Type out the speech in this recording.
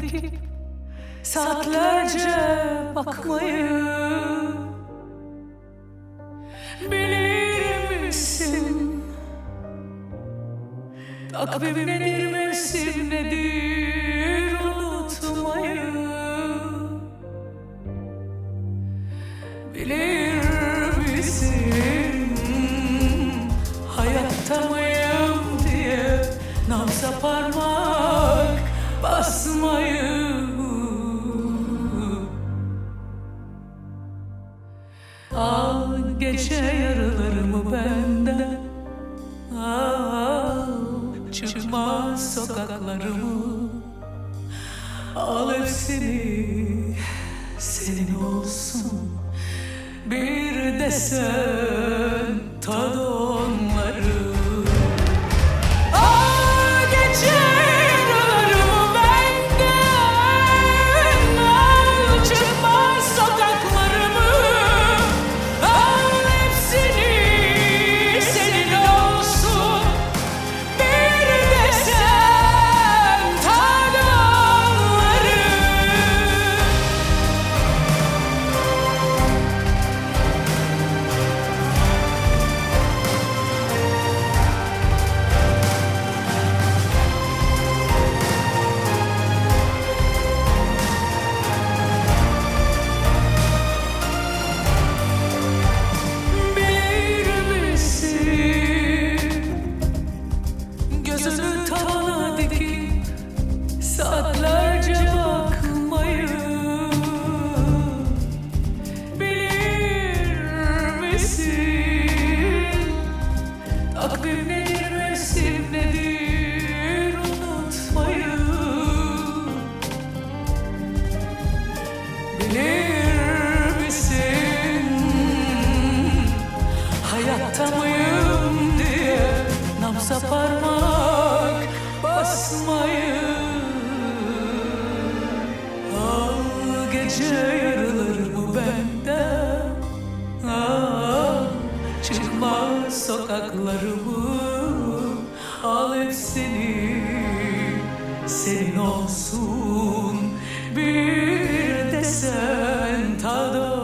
tabii saatlerce bakmayı Bilir misin? Takvim nedir mevsim nedir unutmayı? Bilir misin? Hayatta mıyım diye Nabza parmağı Al gece yarılarımı benden? Al çıkma sokaklarımı. Al hepsini senin olsun. Bir de Al gece yarılarımı benden Al çıkma sokaklarımı Al hepsini senin olsun. Bir de sen tad onları